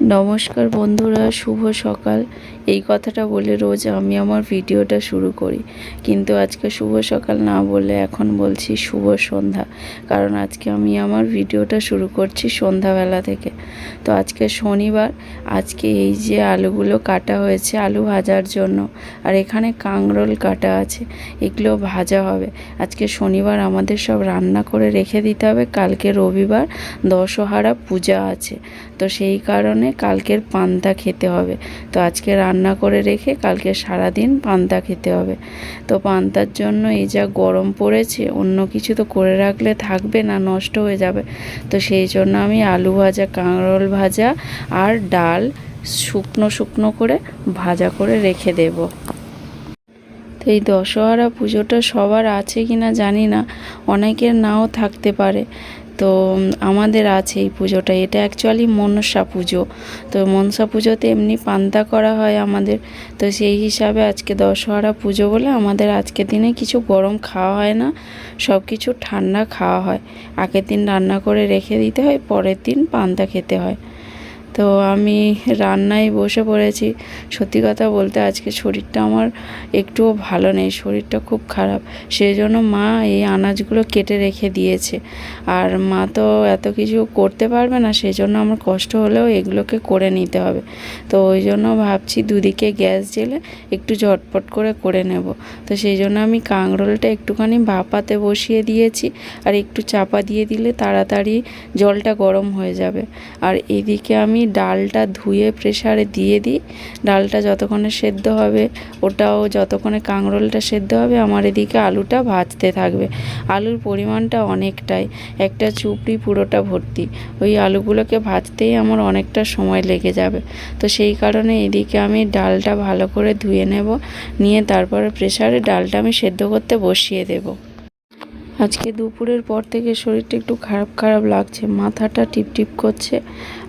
নমস্কার বন্ধুরা, শুভ সকাল। এই কথাটা বলে রোজ আমি আমার ভিডিওটা শুরু করি। কিন্তু আজকে শুভ সকাল না বলে এখন বলছি শুভ সন্ধ্যা। কারণ আজকে আমি আমার ভিডিওটা শুরু করছি সন্ধ্যাবেলা থেকে। তো আজকে শনিবার, আজকে এই যে আলুগুলো কাটা হয়েছে, আলু ভাজার জন্য। আর এখানে কাংরোল কাটা আছে, এগুলো ভাজা হবে। আজকে শনিবার আমাদের সব রান্না করে রেখে দিতে হবে। কালকে রবিবার দশহারা পূজা আছে। তো সেই কারণে কালকের পান্তা খেতে হবে। তো আজকে রান্না করে রেখে কালকে সারাদিন পান্তা খেতে হবে। তো পান্তার জন্য এই যা গরম পড়েছে, অন্য কিছু তো করে রাখলে থাকবে না, নষ্ট হয়ে যাবে। তো সেই জন্য আমি আলু ভাজা, কাঁকরোল ভাজা আর ডাল শুকনো শুকনো করে ভাজা করে রেখে দেবো। তো এই দশহরা পুজোটা সবার আছে কি না জানি না, অনেকের নাও থাকতে পারে। তো আমাদের আছে এই পুজোটা। এটা অ্যাকচুয়ালি মনসা পুজো। তো মনসা পুজোতে এমনি পান্তা করা হয় আমাদের। তো সেই হিসাবে আজকে দশহরা পুজো বলে আমাদের আজকের দিনে কিছু গরম খাওয়া হয় না। সব কিছু ঠান্ডা খাওয়া হয়। আগের দিন রান্না করে রেখে দিতে হয়, পরের দিন পান্তা খেতে হয়। তো আমি রান্নায় বসে পড়েছি। সত্যি কথা বলতে আজকে শরীরটা আমার একটুও ভালো নেই, শরীরটা খুব খারাপ। সেই জন্য মা এই আনাজগুলো কেটে রেখে দিয়েছে। আর মা তো এত কিছু করতে পারবে না সেই জন্য আমার কষ্ট হলেও এগুলোকে করে নিতে হবে। তো ওই জন্য ভাবছি দুদিকে গ্যাস জেলে একটু ঝটপট করে করে নেব। তো সেই জন্য আমি কাঁকরোলটা একটুখানি ভাপাতে বসিয়ে দিয়েছি আর একটু চাপা দিয়ে দিলে তাড়াতাড়ি জলটা গরম হয়ে যাবে। আর এদিকে আমি ডালটা ধুয়ে প্রেসারে দিয়ে দিই। ডালটা যতক্ষণে সেদ্ধ হবে, ওটাও যতক্ষণে কাঁকরোলটা সেদ্ধ হবে, আমার এদিকে আলুটা ভাজতে থাকবে। আলুর পরিমাণটা অনেকটাই, একটা চুপড়ি পুরোটা ভর্তি। ওই আলুগুলোকে ভাজতেই আমার অনেকটা সময় লেগে যাবে। তো সেই কারণে এদিকে আমি ডালটা ভালো করে ধুয়ে নেব, নিয়ে তারপরে প্রেসারে ডালটা আমি সেদ্ধ করতে বসিয়ে দেবো। আজকে দুপুরের পর থেকে শরীরটা একটু খারাপ খারাপ লাগছে, মাথাটা টিপটিপ করছে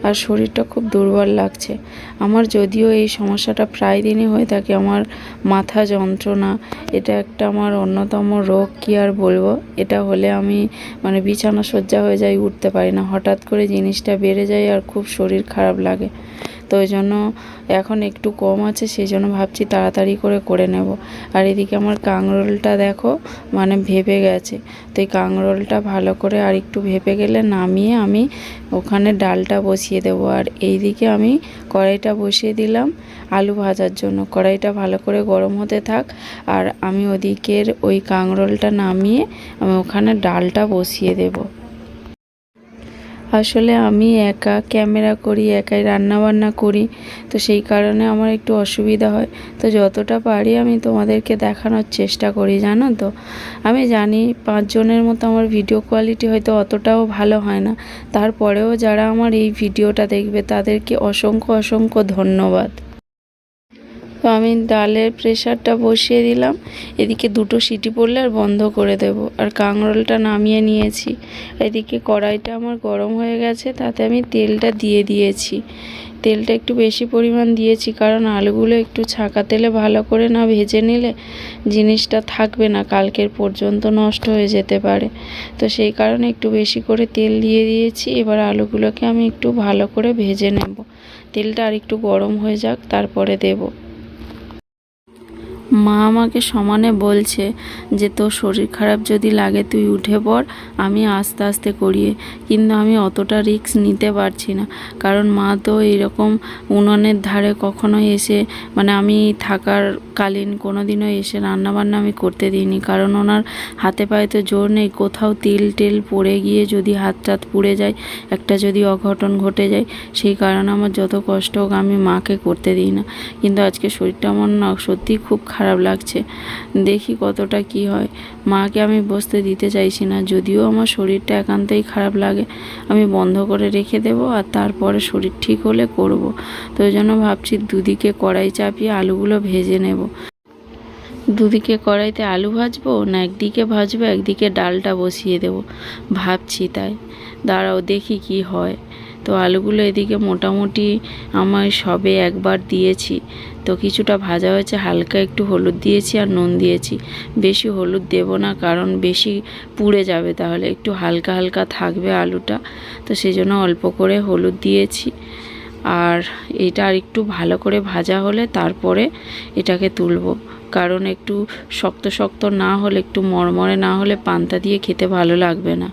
আর শরীরটা খুব দুর্বল লাগছে। আমার যদিও এই সমস্যাটা প্রায় দিনই হয়ে থাকে, আমার মাথা যন্ত্রণা, এটা একটা আমার অন্যতম রোগ কি আর বলব? এটা হলে আমি মানে বিছানা সজ্জা হয়ে যাই, উঠতে পারি না। হঠাৎ করে জিনিসটা বেড়ে যায় আর খুব শরীর খারাপ লাগে। তো ওই জন্য এখন একটু কম আছে, সেই জন্য ভাবছি তাড়াতাড়ি করে করে নেব। আর এদিকে আমার কাঁকরোলটা দেখো মানে ভেপে গেছে। তো এই কাঁকরোলটা ভালো করে আর একটু ভেপে গেলে নামিয়ে আমি ওখানে ডালটা বসিয়ে দেবো। আর এইদিকে আমি কড়াইটা বসিয়ে দিলাম আলু ভাজার জন্য। কড়াইটা ভালো করে গরম হতে থাক। আর আমি ওদিকের ওই কাঁকরোলটা নামিয়ে আমি ওখানে ডালটা বসিয়ে দেবো। আসলে আমি একা ক্যামেরা করি, একাই রান্না বান্না করি, তো সেই কারণে আমার একটু অসুবিধা হয়। তো যতটা পারি আমি তোমাদেরকে দেখানোর চেষ্টা করি, জানো তো? আমি জানি পাঁচজনের মতো আমার ভিডিও কোয়ালিটি হয়তো অতটাও ভালো হয় না। তারপরেও যারা আমার এই ভিডিওটা দেখবে তাদেরকে অসংখ্য অসংখ্য ধন্যবাদ। তো আমি ডালের প্রেশারটা বসিয়ে দিলাম। এদিকে দুটো সিটি পড়লে আর বন্ধ করে দেব। আর কাঁকরোলটা নামিয়ে নিয়েছি। এদিকে কড়াইটা আমার গরম হয়ে গেছে, তাতে আমি তেলটা দিয়ে দিয়েছি। তেলটা একটু বেশি পরিমাণ দিয়েছি, কারণ আলুগুলো একটু ছাঁকা তেলে ভালো করে না ভেজে নিলে জিনিসটা থাকবে না, কালকের পর্যন্ত নষ্ট হয়ে যেতে পারে। তো সেই কারণে একটু বেশি করে তেল দিয়ে দিয়েছি। এবার আলুগুলোকে আমি একটু ভালো করে ভেজে নেব। তেলটা আর একটু গরম হয়ে যাক, তারপরে দেবো। মা আমাকে সমানে বলছে যে, তোর শরীর খারাপ যদি লাগে তুই উঠে পড়, আমি আস্তে আস্তে করিয়ে। কিন্তু আমি অতটা রিস্ক নিতে পারছি না। কারণ মা তো এরকম উনুনের ধারে কখনো এসে মানে আমি থাকার কালীন কোনো দিনও এসে রান্নাবান্না আমি করতে দিইনি। কারণ ওনার হাতে পায়ে তো জোর নেই। কোথাও তেল টেল পড়ে গিয়ে যদি হাত টাত পুড়ে যায়, একটা যদি অঘটন ঘটে যায়, সেই কারণে আমার যত কষ্ট হোক আমি মাকে করতে দিই না। কিন্তু আজকে শরীরটা আমার না সত্যিই খুব লাগছে। দেখি কতটা কি হয়। মাকে আমি বসতে দিতে চাইছি না, যদিও আমার শরীরটা একান্তই খারাপ লাগে। আমি বন্ধ করে রেখে দেবো আর তারপরে শরীর ঠিক হলে করব। তো জন্য ভাবছি দুদিকে কড়াই চাপিয়ে আলুগুলো ভেজে নেব। দুদিকে কড়াইতে আলু ভাজবো না একদিকে ভাজবো, একদিকে ডালটা বসিয়ে দেবো। ভাবছি তাই। দাঁড়াও, দেখি কি হয়। তো আলুগুলো এদিকে মোটামুটি আমার সবে একবার দিয়েছি। তো কিছুটা ভাজা হয়েছে, হালকা একটু হলুদ দিয়েছি আর নুন দিয়েছি। বেশি হলুদ দেব না, কারণ বেশি পুড়ে যাবে তাহলে, একটু হালকা হালকা থাকবে আলুটা। তো সেই জন্য অল্প করে হলুদ দিয়েছি। আর এটা আর একটু ভালো করে ভাজা হলে তারপরে এটাকে তুলবো। কারণ একটু শক্ত শক্ত না হলে, একটু মরমরে না হলে পান্তা দিয়ে খেতে ভালো লাগবে না।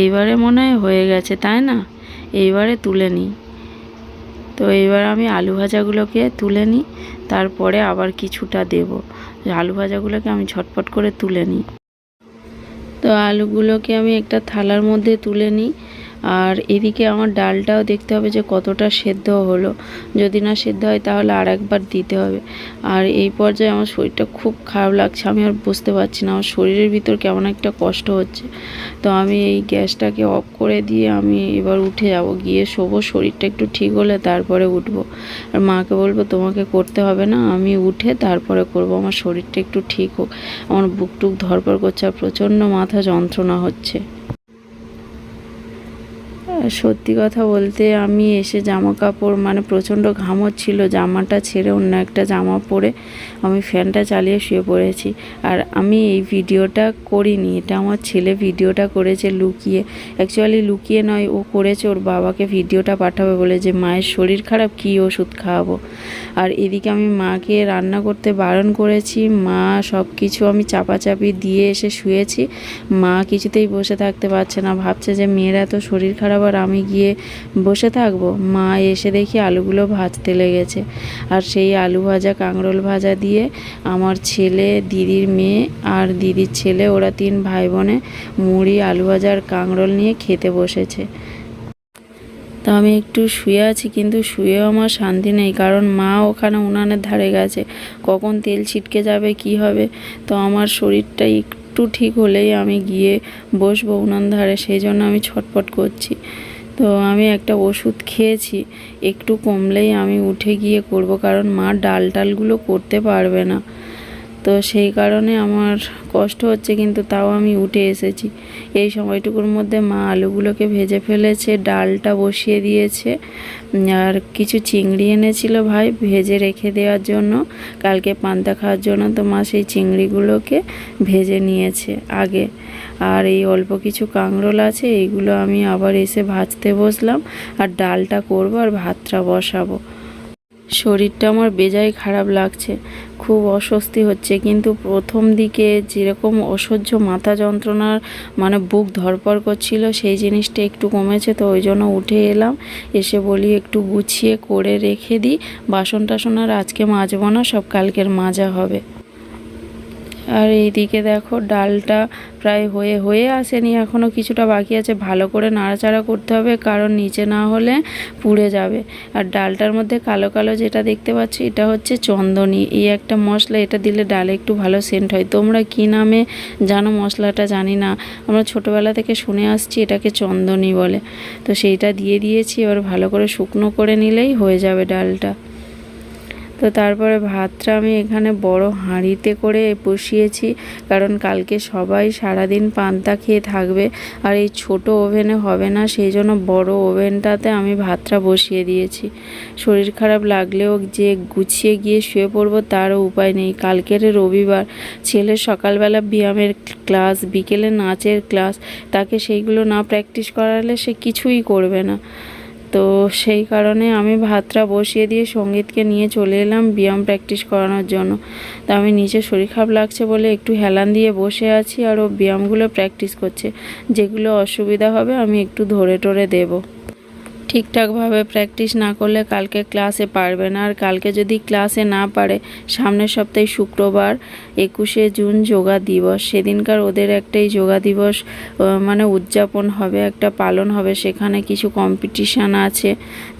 এইবারে মনে হয় হয়ে গেছে, তাই না? এইবারে তুলে নিই। তো এবার আমি আলু ভাজাগুলোকে তুলে নিই, তারপরে আবার কিছুটা দেব। আলু ভাজাগুলোকে আমি ঝটপট করে তুলে নিই। তো আলুগুলোকে আমি একটা থালার মধ্যে তুলে নিই। আর এদিকে আমার ডালটাও দেখতে হবে যে কতটা সেদ্ধ হলো। যদি না সেদ্ধ হয় তাহলে আর একবার দিতে হবে। আর এই পর্যায়ে আমার শরীরটা খুব খারাপ লাগছে, আমি আর বুঝতে পারছি না। আমার শরীরের ভিতর কেমন একটা কষ্ট হচ্ছে। তো আমি এই গ্যাসটাকে অফ করে দিয়ে আমি এবার উঠে যাব। গিয়ে শোবো, শরীরটা একটু ঠিক হলে তারপরে উঠবো। আর মাকে বলব, তোমাকে করতে হবে না, আমি উঠে তারপরে করব। আমার শরীরটা একটু ঠিক হোক। আমার বুক টুক ধরপড় করছে আর প্রচণ্ড মাথা যন্ত্রণা হচ্ছে। সত্যি কথা বলতে আমি এসে জামা কাপড় মানে প্রচণ্ড ঘাম হচ্ছিল, জামাটা ছেড়ে অন্য একটা জামা পরে আমি ফ্যানটা চালিয়ে শুয়ে পড়েছি। আর আমি এই ভিডিওটা করিনি, এটা আমার ছেলে ভিডিওটা করেছে লুকিয়ে। অ্যাকচুয়ালি লুকিয়ে নয়, ও করেছে, ওর বাবাকে ভিডিওটা পাঠাবে বলে যে, মায়ের শরীর খারাপ, কী ওষুধ খাওয়াবো? আর এদিকে আমি মাকে রান্না করতে বারণ করেছি। মা সব কিছু আমি চাপাচাপি দিয়ে এসে শুয়েছি। মা কিছুতেই বসে থাকতে পারছে না, ভাবছে যে মেয়েরা এত শরীর খারাপ আর আমি গিয়ে বসে থাকব। মা এসে দেখি আলুগুলো ভাজতে লেগেছে। আর সেই আলু ভাজা, কাঁকরোল ভাজা দিয়ে আমার ছেলে, দিদির মেয়ে আর দিদির ছেলে, ওরা তিন ভাই বোনে মুড়ি, আলু ভাজা আর কাঁকরোল নিয়ে খেতে বসেছে। তো আমি একটু শুয়ে আছি, কিন্তু শুয়েও আমার শান্তি নেই, কারণ মা ওখানে উনানের ধারে গেছে। কখন তেল ছিটকে যাবে, কি হবে? তো আমার শরীরটা একটু ঠিক হলেই আমি গিয়ে বসবো উনান ধারে, সেই জন্য আমি ছটপট করছি। তো আমি একটা ওষুধ খেয়েছি, একটু কমলেই আমি উঠে গিয়ে করব, কারণ মা ডাল টালগুলো করতে পারবে না। তো সেই কারণে আমার কষ্ট হচ্ছে, কিন্তু তাও আমি উঠে এসেছি। এই সময়টুকুর মধ্যে মা আলুগুলোকে ভেজে ফেলেছে, ডালটা বসিয়ে দিয়েছে, আর কিছু চিংড়ি এনেছিল ভাই ভেজে রেখে দেওয়ার জন্য। কালকে পান্তা খাওয়ার জন্য তো মা সেই চিংড়িগুলোকে ভেজে নিয়েছে আগে। আর এই অল্প কিছু কাঁকরোল আছে এইগুলো আমি আবার এসে ভাজতে বসলাম, আর ডালটা করব আর ভাতটা বসাবো। শরীরটা আমার বেজায় খারাপ লাগছে, খুব অস্বস্তি হচ্ছে। কিন্তু প্রথম দিকে যেরকম অসহ্য মাথা যন্ত্রণার মানে বুক ধরপর করছিল, সেই জিনিসটা একটু কমেছে, তো ওই জন্য উঠে এলাম। এসে বলি, একটু গুছিয়ে করে রেখে দিই বাসন টাসন আর আজকে মাজবো না, সব কালকের মাজা হবে। আর এইদিকে দেখো ডালটা প্রায় হয়ে হয়ে আসেনি। এখনও কিছুটা বাকি আছে। ভালো করে নাড়াচাড়া করতে হবে, কারণ নিচে না হলে পুড়ে যাবে। আর ডালটার মধ্যে কালো কালো যেটা দেখতে পাচ্ছি, এটা হচ্ছে চন্দনী। এই একটা মশলা, এটা দিলে ডালে একটু ভালো সেন্ট হয়। তোমরা কি নামে জানো? মশলাটা জানি না। আমরা ছোটোবেলা থেকে শুনে আসছি এটাকে চন্দনী বলে। তো সেইটা দিয়ে দিয়েছি। এবার ভালো করে শুকনো করে নিলেই হয়ে যাবে ডালটা। তো তারপরে ভাতটা আমি এখানে বড় হাঁড়িতে করে বসিয়েছি, কারণ কালকে সবাই সারাদিন পান্তা খেয়ে থাকবে আর এই ছোট ওভেনে হবে না, সেই জন্য বড় ওভেনটাতে আমি ভাতটা বসিয়ে দিয়েছি। শরীর খারাপ লাগলেও যে গুছিয়ে গিয়ে শুয়ে পড়ব তারও উপায় নেই। কালকের রবিবার, ছেলের সকালবেলা ব্যায়ামের ক্লাস, বিকেলে নাচের ক্লাস, তাকে সেইগুলো না প্র্যাকটিস করালে সে কিছুই করবে না। তো সেই কারণে আমি ভাতটা বসিয়ে দিয়ে সঙ্গীতকে নিয়ে চলে এলাম ব্যায়াম প্র্যাকটিস করানোর জন্য। তো আমি নিচে শরীর খারাপ লাগছে বলে একটু হেলান দিয়ে বসে আছি আর ও ব্যায়ামগুলো প্র্যাকটিস করছে। যেগুলো অসুবিধা হবে আমি একটু ধরে টরে দেবো। ঠিকঠাকভাবে প্র্যাকটিস না করলে কালকে ক্লাসে পারবে না। আর কালকে যদি ক্লাসে না পারে, সামনের সপ্তাহে শুক্রবার, একুশে জুন যোগা দিবস। সেদিনকার ওদের একটাই যোগা দিবস মানে উদযাপন হবে, একটা পালন হবে। সেখানে কিছু কম্পিটিশান আছে,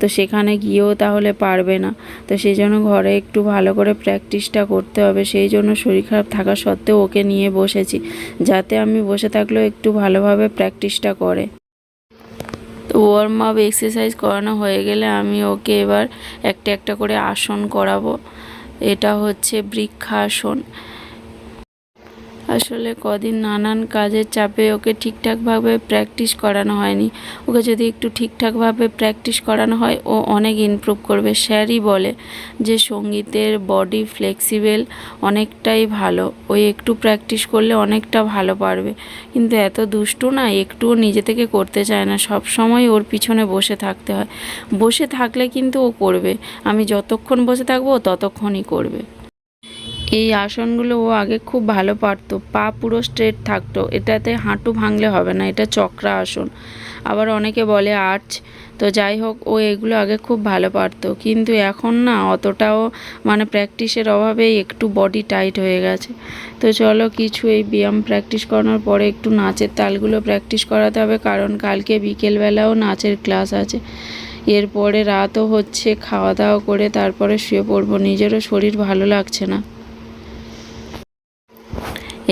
তো সেখানে গিয়েও তাহলে পারবে না। তো সেই জন্য ঘরে একটু ভালো করে প্র্যাকটিসটা করতে হবে। সেই জন্য শরীর খারাপ থাকা সত্ত্বেও ওকে নিয়ে বসেছি, যাতে আমি বসে থাকলেও একটু ভালোভাবে প্র্যাকটিসটা করে। ওয়ার্ম আপ এক্সারসাইজ করানো হয়ে গেলে আমি ওকে এবার একটা একটা করে আসন করাবো। এটা হচ্ছে বৃক্ষাসন। আসলে কদিন নানান কাজের চাপে ওকে ঠিকঠাকভাবে প্র্যাকটিস করানো হয়নি। ওকে যদি একটু ঠিকঠাকভাবে প্র্যাকটিস করানো হয়, ও অনেক ইমপ্রুভ করবে। স্যারই বলে যে সঙ্গীতের বডি ফ্লেক্সিবেল অনেকটাই ভালো। ওই একটু প্র্যাকটিস করলে অনেকটা ভালো পারবে। কিন্তু এত দুষ্টু না, একটুও নিজে থেকে করতে চায় না। সব সময় ওর পিছনে বসে থাকতে হয়। বসে থাকলে কিন্তু ও করবে। আমি যতক্ষণ বসে থাকব, ততক্ষণই করবে। এই আসনগুলো ও আগে খুব ভালো পারতো। পা পুরো স্ট্রেট থাকতো। এটাতে হাঁটু ভাঙলে হবে না, এটা চক্রা আসন। আবার অনেকে বলে আর্চ তো যাই হোক, ও এগুলো আগে খুব ভালো পারতো। কিন্তু এখন না, অতটাও মানে প্র্যাকটিসের অভাবে একটু বডি টাইট হয়ে গেছে। তো চলো কিছু এই ব্যায়াম প্র্যাকটিস করানোর পরে একটু নাচের তালগুলো প্র্যাকটিস করাতে হবে, কারণ কালকে বিকেলবেলাও নাচের ক্লাস আছে। এরপরে রাতও হচ্ছে, খাওয়া দাওয়া করে তারপরে শুয়ে পড়ব। নিজেরও শরীর ভালো লাগছে না।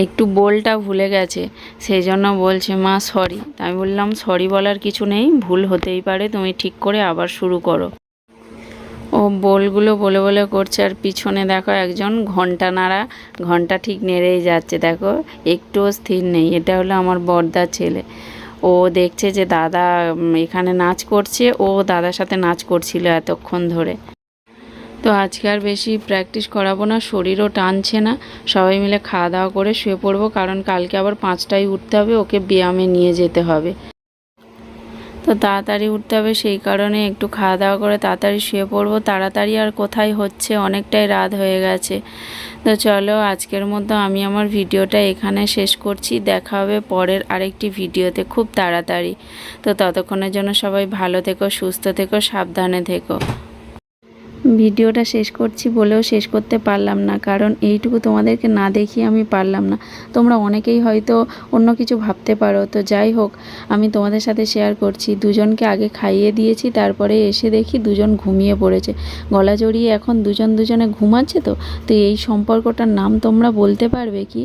একটু বোলটা ভুলে গেছে সেই জন্য বলছে, মা সরি আমি বললাম সরি বলার কিছু নেই, ভুল হতেই পারে, তুমি ঠিক করে আবার শুরু করো। ও বোলগুলো বলে বলে করছে, আর পিছনে দেখো একজন, ঘণ্টা নাড়া, ঘণ্টা ঠিক নেড়েই যাচ্ছে, দেখো, একটুও স্থির নেই, এটা হলো আমার বর্দার ছেলে। ও দেখছে যে দাদা এখানে নাচ করছে, ও দাদার সাথে নাচ করছিল এতক্ষণ ধরে। তো আজকে আর বেশি প্র্যাকটিস করাবো না, শরীরও টানছে না। সবাই মিলে খাওয়া দাওয়া করে শুয়ে পড়ব, কারণ কালকে আবার পাঁচটায় উঠতে হবে, ওকে ব্যায়ামে নিয়ে যেতে হবে। তো তাড়াতাড়ি উঠতে হবে, সেই কারণে একটু খাওয়া দাওয়া করে তাড়াতাড়ি শুয়ে পড়ব। তাড়াতাড়ি আর কোথায় হচ্ছে, অনেকটাই রাত হয়ে গেছে। তো চলো, আজকের মতো আমি আমার ভিডিওটা এখানে শেষ করছি। দেখা হবে পরের আরেকটি ভিডিওতে খুব তাড়াতাড়ি। তো ততক্ষণের জন্য সবাই ভালো থেকো, সুস্থ থেকো, সাবধানে থেকো। ভিডিওটা শেষ করছি বলেও শেষ করতে পারলাম না, কারণ এইটুকু তোমাদেরকে না দেখিয়ে আমি পারলাম না। তোমরা অনেকেই হয়তো অন্য কিছু ভাবতে পারো, তো যাই হোক, আমি তোমাদের সাথে শেয়ার করছি। দুজনকে আগে খাইয়ে দিয়েছি, তারপরে এসে দেখি দুজন ঘুমিয়ে পড়েছে। গলা জড়িয়ে এখন দুজন দুজনে ঘুমাচ্ছে তো? তো এই সম্পর্কটার নাম তোমরা বলতে পারবে কি?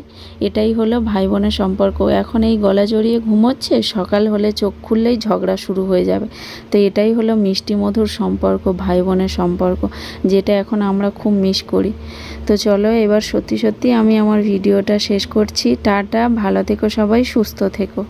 এটাই হলো ভাই বোনের সম্পর্ক। এখন এই গলা জড়িয়ে ঘুমোচ্ছে, সকাল হলে চোখ খুললেই ঝগড়া শুরু হয়ে যাবে। তো এটাই হলো মিষ্টি মধুর সম্পর্ক ভাই বোনের সম্পর্ক। যেটা এখন আমরা খুব মিস করি। তো চলো এবার সত্যি সত্যি আমি আমার ভিডিওটা শেষ করছি। টাটা, ভালো থেকো সবাই, সুস্থ থেকো।